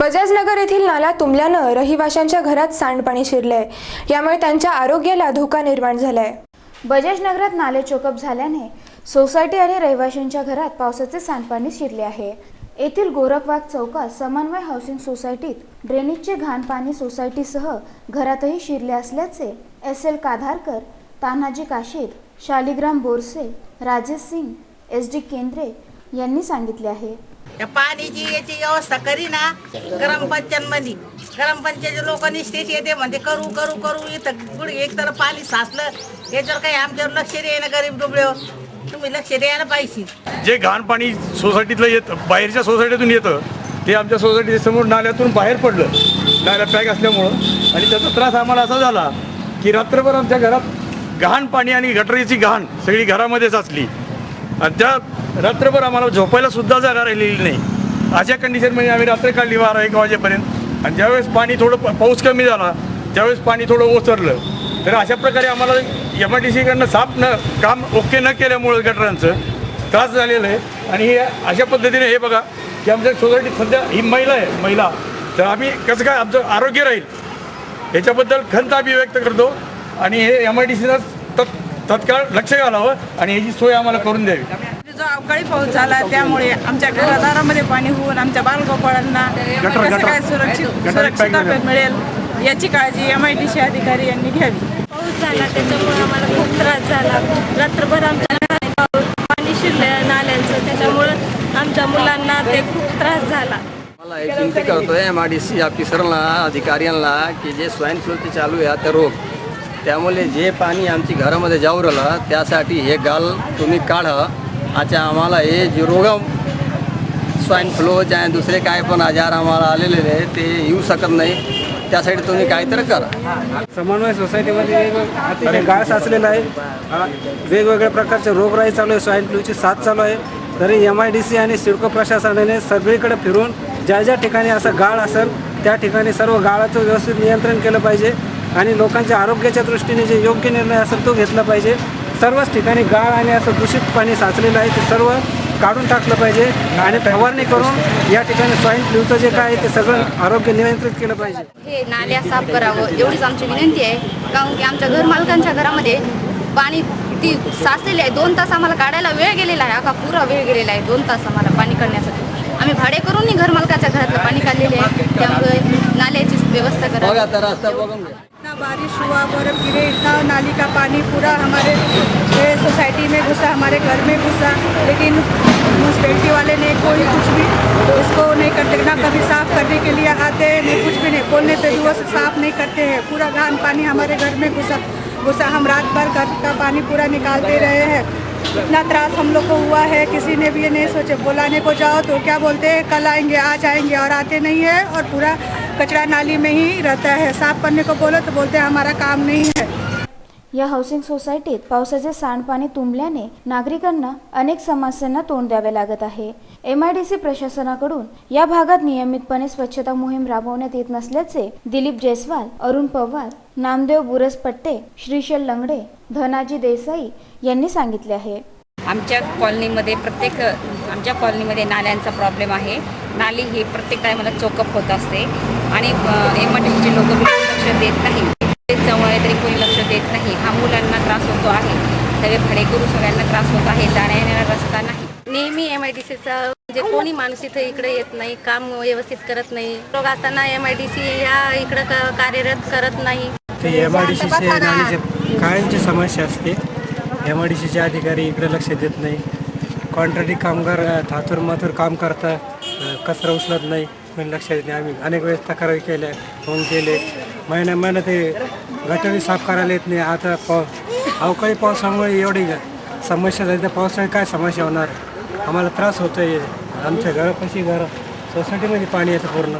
बजाजनगर येथील नाला तुंबल्यानं रहिवाशांच्या घरात सांडपाणी शिरलंय. यामुळे त्यांच्या आरोग्याला धोका निर्माण झालाय. बजाजनगरात नाले चोकअप झाल्याने सोसायटी आणि रहिवाशांच्या घरात पावसाचे सांडपाणी शिरले आहे. येथील गोरखबाग चौकात समन्वय हाऊसिंग सोसायटीत ड्रेनेजचे घाण पाणी सोसायटीसह घरातही शिरले असल्याचे S L Kadharkar Tanaji Kashid Shaligram Borse Rajesh Singh S D Kendre यांनी सांगितले आहे. या पाण्याची याची व्यवस्था करी ना ग्रामपंचायतमध्ये ग्रामपंचायतच्या लोकांनी स्टेज येते म्हणते करू करू करू इथं गुड एक तर पाणी साचलं याच्यावर काही आमच्यावर लक्ष द्यायला गरीब डुबळ्यावर तुम्ही लक्ष द्यायला पाहिजे. जे घाण पाणी सोसायटीतलं येतं बाहेरच्या सोसायटीतून येतं ते आमच्या सोसायटीच्या समोर नाल्यातून बाहेर पडलं. नाल्या पॅक असल्यामुळं. आणि त्याचा त्रास आम्हाला असा झाला की रात्रभर आमच्या घरात घाण पाणी आणि गटरीची घाण सगळी घरामध्ये साचली. आणि त्या रात्रभर आम्हाला झोपायला सुद्धा जागा राहिलेली नाही. अशा कंडिशनमध्ये आम्ही रात्र काढली बारा एक वाजेपर्यंत. आणि ज्यावेळेस पाणी थोडं प- पाऊस कमी झाला त्यावेळेस पाणी थोडं ओसरलं. तर अशा प्रकारे आम्हाला एम आय डी सीकडनं साफ न काम ओके न केल्यामुळं गटरांचं त्रास झालेलं आहे. आणि हे अशा पद्धतीने हे बघा की आमच्या सोसायटीत सध्या ही महिला आहे महिला. तर आम्ही कसं काय आमचं आरोग्य राहील याच्याबद्दल खंत आम्ही व्यक्त करतो. आणि हे एम आय डी सीनं तत् तत्काळ लक्ष घालावं आणि ह्याची सोय आम्हाला करून द्यावी. अवकाळी पाऊस झाला त्यामुळे आमच्या घरादारामध्ये पाणी होऊन आमच्या बालगोपाळांना कसं काय सुरक्षित सुरक्षितता मिळेल. याची काळजी एम आय डी सी अधिकारी यांनी घ्यावी. पाऊस झाला त्याच्यामुळे आम्हाला खूप त्रास झाला. रात्रभर आमच्या पाणी शिरलं नाल्यांचं त्याच्यामुळं आमच्या मुलांना ते खूप त्रास झाला. मला एक विनंती करतोय एम आर डी सी ऑफिसरला अधिकाऱ्यांना की जे स्वाईन फ्लूचे चालू आहे आता रोग त्यामुळे जे पाणी आमची घरामध्ये जाऊ राहिलं त्यासाठी हे गाल तुम्ही काढा. अच्छा आम्हाला हे जे स्वाईन फ्लू चाहे दुसरे काय पण आजार आम्हाला आलेले आहे ते येऊ शकत नाही. त्यासाठी तुम्ही काहीतरी करा. समन्वय सोसायटीमध्ये अतिशय गाळ साचलेला आहे. वेगवेगळ्या प्रकारचे रोगराई चालू आहे स्वाईन फ्लूची साथ चालू आहे. तरी एम आय डी सी आणि सिडको प्रशासनाने सगळीकडे फिरून ज्या ज्या ठिकाणी असं गाळ असेल त्या ठिकाणी सर्व गाळाचं व्यवस्थित नियंत्रण केलं पाहिजे. आणि लोकांच्या आरोग्याच्या दृष्टीने जे योग्य निर्णय असेल तो घेतला पाहिजे. सर्वच ठिकाणी गाळ आणि असं दूषित पाणी साचलेलं आहे ते सर्व काढून टाकलं पाहिजे आणि फवारणी करून या ठिकाणी स्वाईन फ्लूचं जे काय आहे ते सगळं आरोग्य नियंत्रित केलं पाहिजे. हे नाल्या साफ करावं एवढीच आमची विनंती आहे. कारण की आमच्या घरमालकांच्या घरामध्ये पाणी ती साचलेली आहे. दोन तास आम्हाला काढायला वेळ गेलेला आहे अका पुरा वेळ गेलेला आहे दोन तास आम्हाला पाणी काढण्यासाठी. आम्ही भाडे करूनही घरमालकाच्या घरातलं पानी काढलेले आहे. त्यामुळे नाल्याची व्यवस्था बघा करा बारिश हुआ, बर्फ़ गिरे, इतना नाली का पानी पूरा हमारे सोसाइटी में घुसा, हमारे घर में घुसा, लेकिन म्यूनसिपैलिटी वाले ने कोई कुछ भी इसको नहीं करते, ना कभी साफ़ करने के लिए आते हैं नहीं कुछ भी नहीं, बोलने पे भी वो साफ़ नहीं करते हैं। पूरा घान पानी हमारे घर में घुसा घुसा, हम रात भर घर का पानी पूरा निकालते रहे हैं। इतना त्रास हम लोग को हुआ है, किसी ने भी ये नहीं सोचे, बुलाने को जाओ तो क्या बोलते हैं, कल आएँगे, आज आएँगे और आते नहीं है और पूरा कचरा नाली में ही रहता है। साफ करने को बोलो तो बोलते हैं हमारा काम नहीं है। या हाऊसिंग सोसायटीत पावसाचे सांडपाणी तुंबल्याने नागरिकांना अनेक समस्यांना तोंड द्यावे लागत आहे. एम आय डी सी प्रशासनाकडून या भागात नियमितपणे स्वच्छता मोहीम राबवण्यात येत नसल्याचे दिलीप जयस्वाल अरुण पवार नामदेव बुरसपट्टे श्रीशल लंगडे धनाजी देसाई यांनी सांगितले आहे. आमच्या कॉलनीमध्ये प्रत्येक आमच्या कॉलनीमध्ये नाल्यांचा प्रॉब्लेम आहे. नाली ही प्रत्येक टायमाला चोकअप होत असते. आणि एम आय डी लोक लक्ष देत नाही. त्याच्यामुळे तरी कोणी लक्ष देत नाही. हा मुलांना त्रास होतो आहे. सगळे भाडेकरू सगळ्यांना त्रास होत आहे. जाण्या येण्याला रस्ता नाही. नेहमी एम आय डी सीचा म्हणजे कोणी माणूस इथं इकडे येत नाही. काम व्यवस्थित करत नाही. लोक असताना एम आय डी सी ह्या इकडं कार्यरत करत नाही. ते एम आय डी सीचे कायमची समस्या असते. एम आय डी सीचे अधिकारी इकडे लक्ष देत नाही. कॉन्ट्रॅक्टी कामगार थातूर माथूर काम करतात कचरा उचलत नाही पण लक्ष देत नाही. आम्ही अनेक वेळेस तक्रारी केल्या फोन केले. महिन्या महिन्या ते गटरी साफ करायला येत नाही. आता पाऊस अवकाळी पावसामुळे एवढी समस्या झाली. तर पावसाळ्यात काय समस्या होणार? आम्हाला त्रास होतो आहे आमच्या घरापाशी घर सोसायटीमध्ये पाणी येतं पूर्ण.